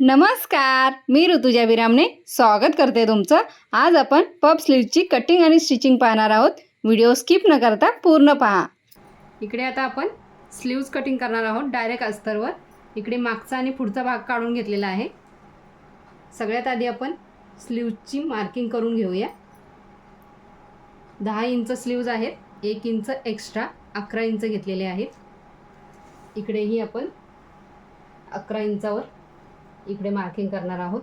नमस्कार मी ऋतुजा विरामने स्वागत करते तुमचं. आज आपण पप स्लीवची कटिंग आणि स्टिचिंग पाहणार आहोत. व्हिडिओ स्किप न करता पूर्ण पहा. इकडे आता आपण स्लीव्ज कटिंग करणार आहोत डायरेक्ट अस्तरवर. इकडे मागचा आणि पुढचा भाग काढून घेतलेला आहे. सगळ्यात आधी आपण स्लीवची मार्किंग करून घेऊया. दहा इंच स्लीव्ज आहेत एक इंच एक्स्ट्रा अकरा इंच घेतलेले आहेत. इकडेही आपण अकरा इंचावर इकडे मार्किंग करणार आहोत.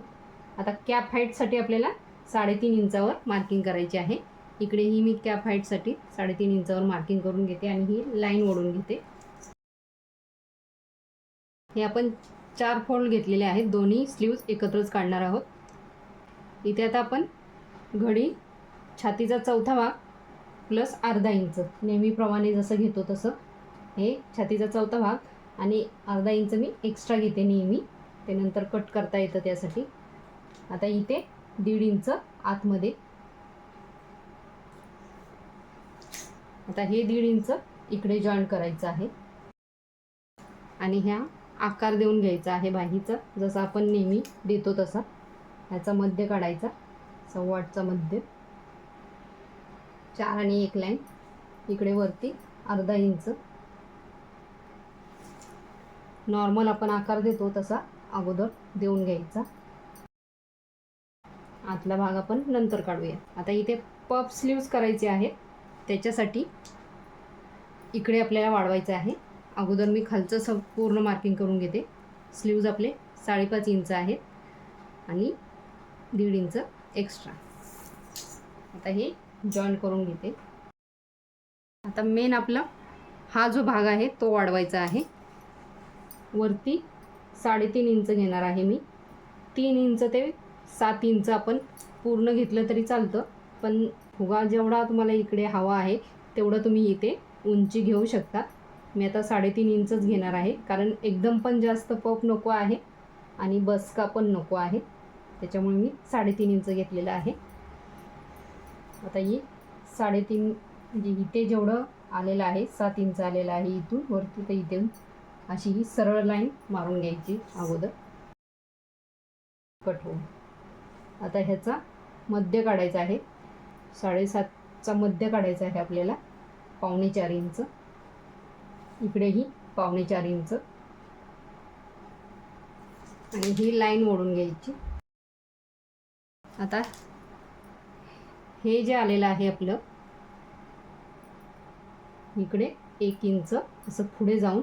आता कॅप हाईटसाठी आपल्याला साडेतीन इंचावर मार्किंग करायची आहे. इकडेही मी कॅप हाईटसाठी साडेतीन इंचावर मार्किंग करून घेते आणि ही लाईन ओढून घेते. हे आपण चार फोल्ड घेतलेले आहेत. दोन्ही स्लीव्ज एकत्रच काढणार आहोत. इथे आता आपण घडी छातीचा चौथा भाग प्लस अर्धा इंच. नेहमीप्रमाणे जसं घेतो तसं. हे छातीचा चौथा भाग आणि अर्धा इंच मी एक्स्ट्रा घेते नेहमी. ते नंतर कट करता येतं त्यासाठी. आता इथे दीड इंच आतमध्ये. आता हे दीड इंच इकडे जॉईन करायचं आहे. आणि ह्या आकार देऊन घ्यायचा आहे बाहीचा. जसा आपण नेहमी देतो तसा. ह्याचा मध्य काढायचा. सव्वाटचा मध्य. चार आणि एक लाईन इकडे वरती अर्धा इंच. नॉर्मल आपण आकार देतो तसा. अगोदर देऊन घ्यायचा. आतला भाग आपण नंतर काढूया. आता इथे पप स्लीव्ज करायचे आहेत त्याच्यासाठी इकडे आपल्याला वाढवायचं आहे. अगोदर मी खालचं सब पूर्ण मार्किंग करून घेते. स्लीव्ज आपले साडेपाच इंच आहेत आणि दीड इंच एक्स्ट्रा आता हे जॉईन करून घेते. आता मेन आपला हा जो भाग आहे तो वाढवायचा आहे. वरती साडेतीन इंच घेणार आहे मी. तीन इंच ते सात इंच आपण पूर्ण घेतलं तरी चालतं. पण फुगा जेवढा तुम्हाला इकडे हवा आहे तेवढं तुम्ही इथे उंची घेऊ शकता. मी आता साडेतीन इंचच घेणार आहे. कारण एकदम पण जास्त पप नको आहे आणि बसका पण नको आहे. त्याच्यामुळे मी साडेतीन इंच घेतलेलं आहे. आता ही साडेतीन म्हणजे इथे जेवढं आलेलं आहे सात इंच आलेलं आहे इथून वरती तर इथे अशी ही सरळ लाईन मारून घ्यायची अगोदर. कट होऊन. आता ह्याचा मध्य काढायचा आहे. साडेसातचा मध्य काढायचा आहे आपल्याला. पावणे चार इंच. इकडेही पावणे चार इंच. आणि ही लाईन ओढून घ्यायची. आता हे जे आलेलं आहे आपलं इकडे एक इंच. असं पुढे जाऊन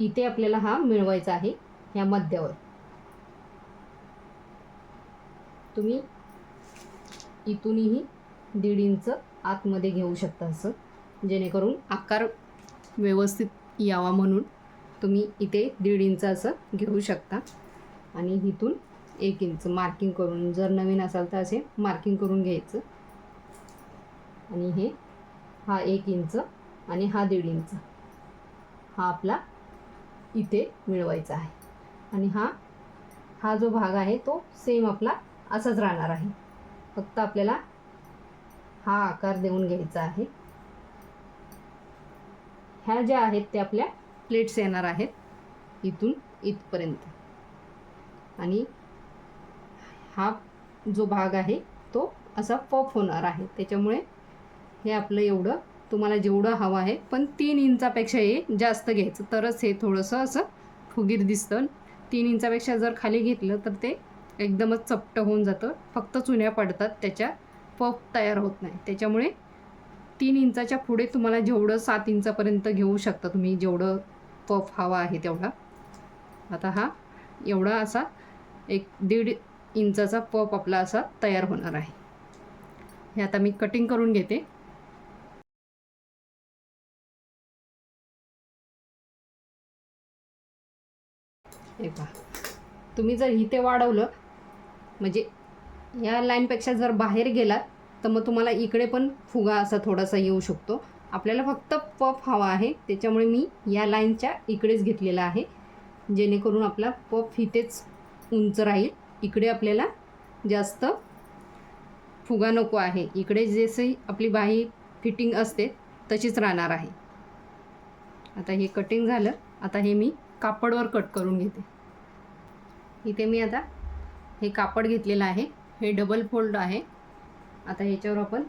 इथे आपल्याला हा मिळवायचा आहे ह्या मध्यावर. तुम्ही इथूनही दीड इंच आतमध्ये घेऊ शकता असं जेणेकरून आकार व्यवस्थित यावा म्हणून तुम्ही इथे दीड इंच असं घेऊ शकता. आणि इथून एक इंच मार्किंग करून जर नवीन असाल तर असे मार्किंग करून घ्यायचं. आणि हे हा एक इंच आणि हा दीड इंच. हा आपला इथे मिळवायचा आहे. आणि हा हा जो भाग आहे तो सेम आपला असाच राहणार आहे. फक्त आपल्याला हा आकार देऊन घ्यायचा आहे. ह्या ज्या आहेत त्या आपल्या प्लेट्स येणार आहेत इथून इथपर्यंत. आणि हा जो भाग आहे तो असा पफ होणार आहे. त्याच्यामुळे हे आपलं एवढं तुम्हाला जेवढं हवं आहे पण तीन इंचापेक्षा हे जास्त घ्यायचं. तरच हे थोडंसं असं फुगीर दिसतं. तीन इंचापेक्षा जर खाली घेतलं तर ते एकदमच चपटं होऊन जातं. फक्त चुन्या पडतात त्याच्या पफ तयार होत नाही. त्याच्यामुळे तीन इंचाच्या पुढे तुम्हाला जेवढं सात इंचापर्यंत घेऊ शकता तुम्ही जेवढं पफ हवा आहे तेवढा. आता हा एवढा असा एक दीड इंचाचा पफ आपला असा तयार होणार आहे. हे आता मी कटिंग करून घेते. हे पहा. तुम्ही जर इथे वाढवलं म्हणजे या लाईनपेक्षा जर बाहेर गेलात तर मग तुम्हाला इकडे पण फुगा असा थोडासा येऊ शकतो. आपल्याला फक्त पफ हवा आहे त्याच्यामुळे मी या लाईनच्या इकडेच घेतलेला आहे. जेणेकरून आपला पफ इथेच उंच राहील. इकडे आपल्याला जास्त फुगा नको आहे. इकडे जसे आपली बाही फिटिंग असते तशीच राहणार आहे. आता हे कटिंग झालं. आता हे मी कापडवर कट करून घेते. इथे मी आता हे कापड घेतलेलं आहे. हे डबल फोल्ड आहे. आता ह्याच्यावर आपण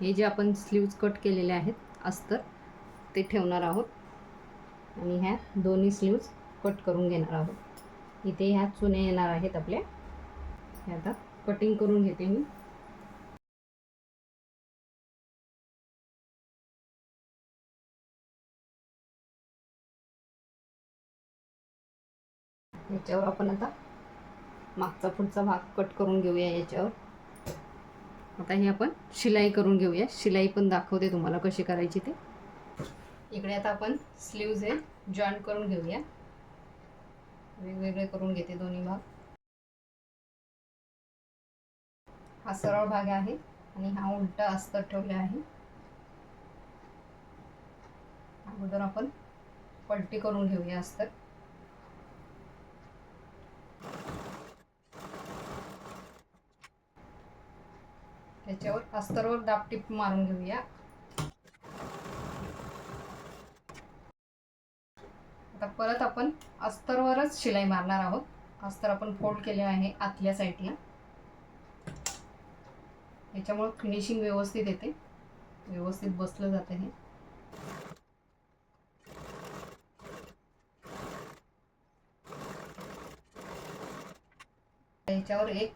हे जे आपण स्लीव्ज कट केलेले आहेत अस्तर ते ठेवणार आहोत. आणि ह्या दोन्ही स्लीव्ज कट करून घेणार आहोत. इथे ह्या चुन्या येणार आहेत आपल्या. हे आता कटिंग करून घेते मी. याच्यावर आपण आता मागचा पुढचा भाग कट करून घेऊया याच्यावर. आता हे आपण शिलाई करून घेऊया. शिलाई पण दाखवते तुम्हाला कशी करायची ते. इकडे आता आपण स्लीव्ज हे जॉईन करून घेऊया. वेगवेगळे करून घेते दोन्ही भाग. हा सरळ भाग आहे आणि हा उलटा अस्तर ठेवला आहे. अगोदर आपण पलटी करून घेऊया अस्तर त्याच्यावर अस्तरवर दापटीप मारून घेऊया. आता परत आपण अस्तरवरच शिलाई मारणार आहोत. अस्तर आपण फोल्ड केले आहे आतल्या साईडला. याच्यामुळं फिनिशिंग व्यवस्थित येते. व्यवस्थित बसलं जातं हे. ह्याच्यावर एक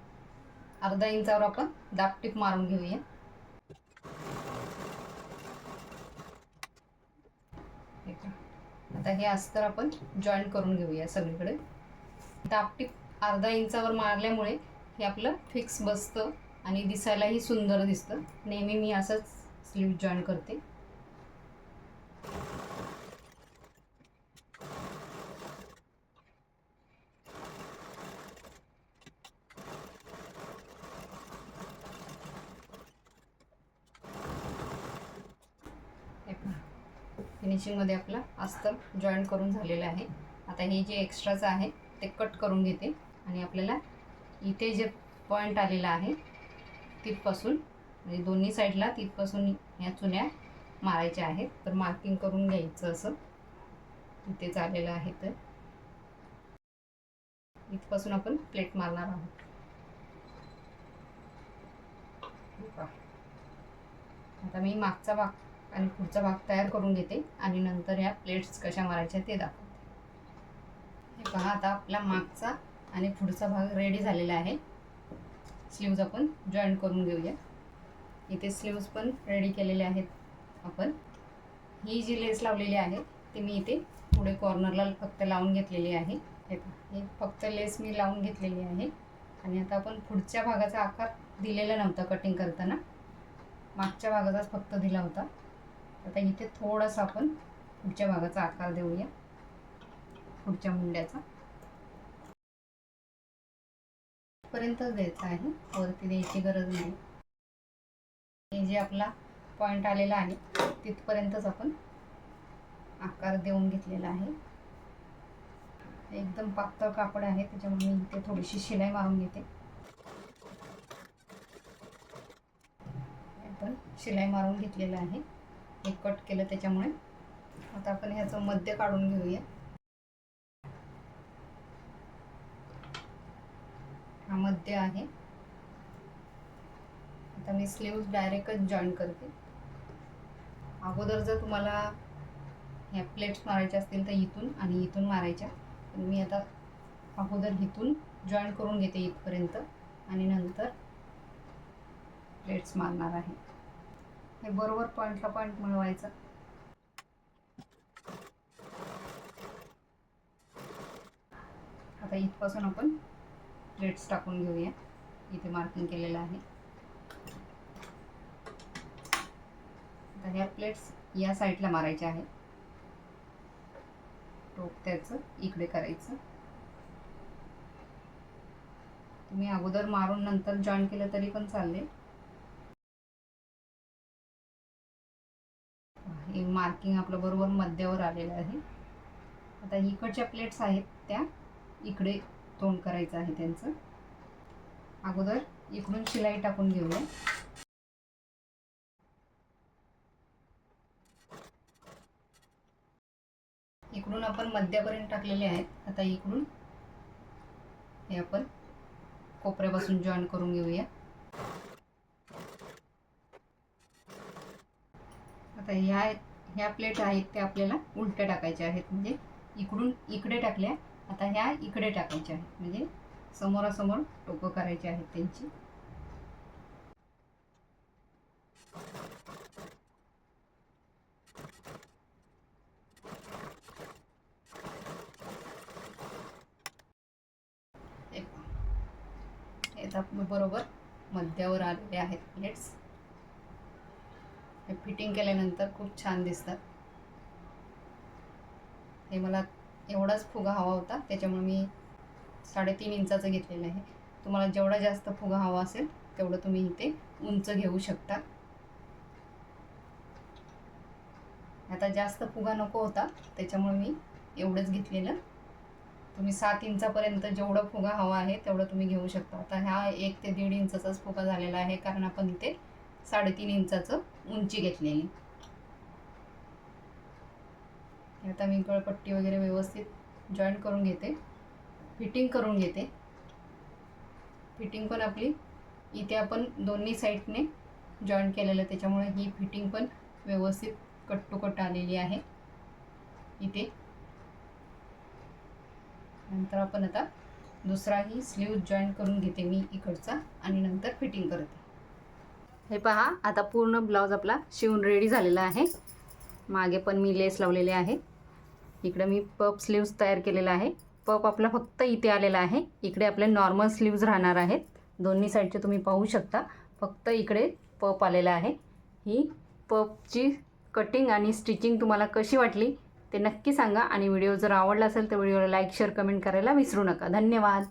अर्धा इंचावर आपण दापटीप मारून घेऊया. आता हे अस्तर आपण जॉईन करून घेऊया सगळीकडे. दापटीप अर्धा इंचावर मारल्यामुळे हे आपलं फिक्स बसतं आणि दिसायलाही सुंदर दिसतं. नेहमी मी असंच स्लीव जॉईन करते. फिनिशिंगमध्ये आपला अस्तर जॉईन करून झालेलं आहे. आता हे जे एक्स्ट्राचं आहे ते कट करून घेते. आणि आपल्याला इथे जे पॉईंट आलेला आहे तिथपासून म्हणजे दोन्ही साईडला तिथपासून ह्या चुन्या मारायच्या आहेत. तर मार्किंग करून घ्यायचं असं. इथेच आलेलं आहे तर. इथपासून आपण प्लेट मारणार आहोत. आता मी मागचा भाग आणि पुढचा भाग तयार करून घेते आणि नंतर ह्या प्लेट्स कशा मारायच्या ते दाखवते. हे पहा आता आपला मागचा आणि पुढचा भाग रेडी झालेला आहे. स्लीव्ज आपण जॉईन करून घेऊया. इथे स्लीव्ज पण रेडी केलेले आहेत आपण. ही जी लेस लावलेली आहे ती मी इथे पुढे कॉर्नरला फक्त लावून घेतलेली आहे. हे पहा, हे फक्त लेस मी लावून घेतलेली आहे. आणि आता आपण पुढच्या भागाचा आकार दिलेला नव्हता कटिंग करताना. मागच्या भागाचाच फक्त दिला होता. आता इथे थोडासा आपण पुढच्या भागाचा आकार देऊया. पुढच्या मुंड्याचा. पर्यंतच द्यायचा आहे. वरती द्यायची गरज नाही. हे जे आपला पॉइंट आलेला आहे तिथपर्यंतच आपण आकार देऊन घेतलेला आहे. एकदम पातळ कापड आहे त्याच्यामुळे मी इथे थोडीशी शिलाई मारून घेते. आपण शिलाई मारून घेतलेला आहे. हे कट केलं त्याच्यामुळे. आता आपण ह्याचं मध्य काढून घेऊया. हा मध्य आहे. आता मी स्लीव्ज डायरेक्टच जॉईन करते. अगोदर जर तुम्हाला ह्या प्लेट्स मारायच्या असतील तर इथून आणि इथून मारायच्या. मी आता अगोदर इथून जॉईन करून घेते इथपर्यंत आणि नंतर प्लेट्स मारणार आहे. हे बरोबर पॉईंटला पॉईंट मिळवायचं. आता इथपासून आपण प्लेट्स टाकून घेऊया. इथे मार्किंग केलेलं आहे. आता ह्या प्लेट्स या साईडला मारायच्या आहेत. टोक त्याचं इकडे करायचं. तुम्ही अगोदर मारून नंतर जॉईन केलं तरी पण चालले. हे मार्किंग आपलं बरोबर मध्यावर आलेलं आहे. आता इकडच्या प्लेट्स आहेत त्या इकडे तोंड करायचं आहे त्यांचं. अगोदर इकडून शिलाई टाकून घेऊया. इकडून आपण मध्यापर्यंत टाकलेले आहेत. आता इकडून हे आपण कोपऱ्यापासून जॉईन करून घेऊया. आता ह्या ह्या प्लेट आहेत त्या आपल्याला उलट्या टाकायच्या आहेत. म्हणजे इकडून इकडे टाकल्या आता ह्या इकडे टाकायच्या आहेत. म्हणजे समोरासमोर टोकं करायची आहेत त्यांची. बरोबर मध्यावर आलेले आहेत प्लेट्स हे फिटिंग केल्यानंतर खूप छान दिसतात. हे मला एवढाच फुगा हवा होता त्याच्यामुळे मी साडेतीन इंचाचं घेतलेलं आहे. तुम्हाला जेवढा जास्त फुगा हवा असेल तेवढं तुम्ही इथे उंच घेऊ शकता. आता जास्त फुगा नको होता त्याच्यामुळे मी एवढंच घेतलेलं. तुम्ही सात इंचापर्यंत जेवढं फुगा हवा आहे तेवढं तुम्ही घेऊ शकता. आता ह्या एक ते दीड इंचाचाच फुगा झालेला आहे कारण आपण इथे साडेतीन इंचाचं उंची घेतलेली. आता मी गळपट्टी वगैरे व्यवस्थित जॉईन करून घेते. फिटिंग करून घेते. फिटिंग पण आपली इथे आपण दोन्ही साईडने जॉईन केलेलं त्याच्यामुळे ही फिटिंग पण व्यवस्थित कट टू कट आलेली आहे. इथे. नंतर आपण आता दुसराही स्लीव जॉईन करून घेते मी इकडचा आणि नंतर फिटिंग करते. हे पहा आता पूर्ण ब्लाऊज आपला शिवून रेडी झालेला आहे. मागे पण मी लेस लावलेले आहे. इकडे मी पप स्लीव्ज तयार केलेला आहे. पप आपला फक्त इथे आलेला आहे. इकडे आपले नॉर्मल स्लीव्ज राहणार आहेत. दोन्ही साईडचे तुम्ही पाहू शकता. फक्त इकडे पप आलेला आहे. ही पपची कटिंग आणि स्टिचिंग तुम्हाला कशी वाटली ते नक्की सांगा. आणि व्हिडिओ जर आवडला असेल तर व्हिडिओला लाईक शेअर कमेंट करायला विसरू नका. धन्यवाद.